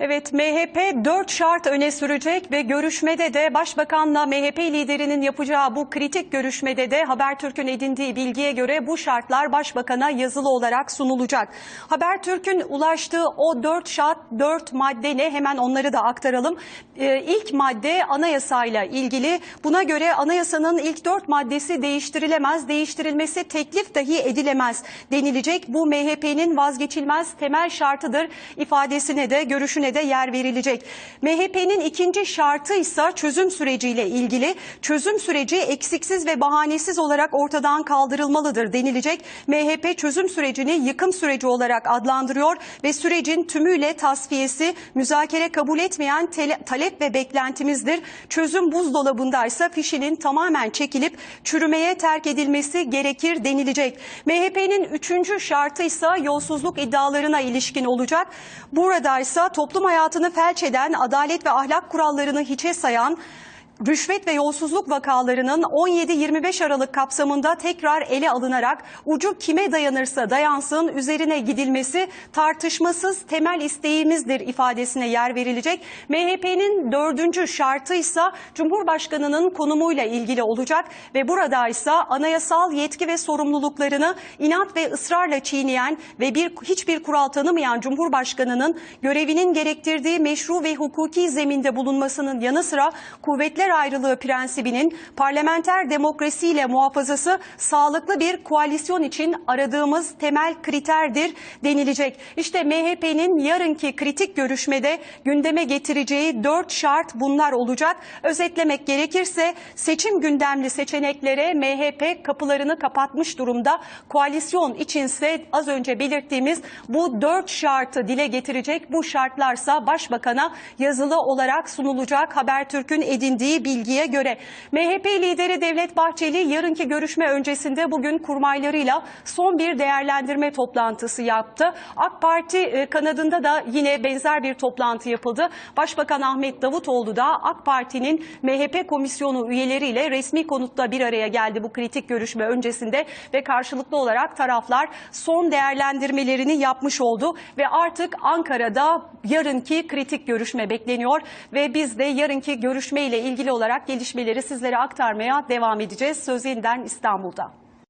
Evet MHP 4 şart öne sürecek ve görüşmede de Başbakanla MHP liderinin yapacağı bu kritik görüşmede de Habertürk'ün edindiği bilgiye göre bu şartlar Başbakan'a yazılı olarak sunulacak. Habertürk'ün ulaştığı o 4 şart 4 madde ne hemen onları da aktaralım. Ee, ilk madde anayasayla ilgili buna göre anayasanın ilk 4 maddesi değiştirilemez, değiştirilmesi teklif dahi edilemez denilecek. Bu MHP'nin vazgeçilmez temel şartıdır ifadesine de görüşüne de yer verilecek. MHP'nin ikinci şartı ise çözüm süreciyle ilgili. Çözüm süreci eksiksiz ve bahanesiz olarak ortadan kaldırılmalıdır denilecek. MHP çözüm sürecini yıkım süreci olarak adlandırıyor ve sürecin tümüyle tasfiyesi müzakere kabul etmeyen talep ve beklentimizdir. Çözüm buzdolabındaysa fişinin tamamen çekilip çürümeye terk edilmesi gerekir denilecek. MHP'nin üçüncü şartı ise yolsuzluk iddialarına ilişkin olacak. Buradaysa toplum hayatını felç eden adalet ve ahlak kurallarını hiçe sayan Rüşvet ve yolsuzluk vakalarının 17-25 Aralık kapsamında tekrar ele alınarak ucu kime dayanırsa dayansın üzerine gidilmesi tartışmasız temel isteğimizdir ifadesine yer verilecek. MHP'nin dördüncü şartı ise Cumhurbaşkanı'nın konumuyla ilgili olacak ve burada ise anayasal yetki ve sorumluluklarını inat ve ısrarla çiğneyen ve bir hiçbir kural tanımayan Cumhurbaşkanı'nın görevinin gerektirdiği meşru ve hukuki zeminde bulunmasının yanı sıra kuvvetler ayrılığı prensibinin parlamenter demokrasiyle muhafazası sağlıklı bir koalisyon için aradığımız temel kriterdir denilecek. İşte MHP'nin yarınki kritik görüşmede gündeme getireceği dört şart bunlar olacak. Özetlemek gerekirse seçim gündemli seçeneklere MHP kapılarını kapatmış durumda. Koalisyon içinse az önce belirttiğimiz bu dört şartı dile getirecek. Bu şartlarsa başbakana yazılı olarak sunulacak Habertürk'ün edindiği bilgiye göre. MHP lideri Devlet Bahçeli yarınki görüşme öncesinde bugün kurmaylarıyla son bir değerlendirme toplantısı yaptı. AK Parti e, kanadında da yine benzer bir toplantı yapıldı. Başbakan Ahmet Davutoğlu da AK Parti'nin MHP komisyonu üyeleriyle resmi konutta bir araya geldi bu kritik görüşme öncesinde ve karşılıklı olarak taraflar son değerlendirmelerini yapmış oldu ve artık Ankara'da yarınki kritik görüşme bekleniyor ve biz de yarınki görüşme ile ilgili olarak gelişmeleri sizlere aktarmaya devam edeceğiz. Söz yeniden İstanbul'da.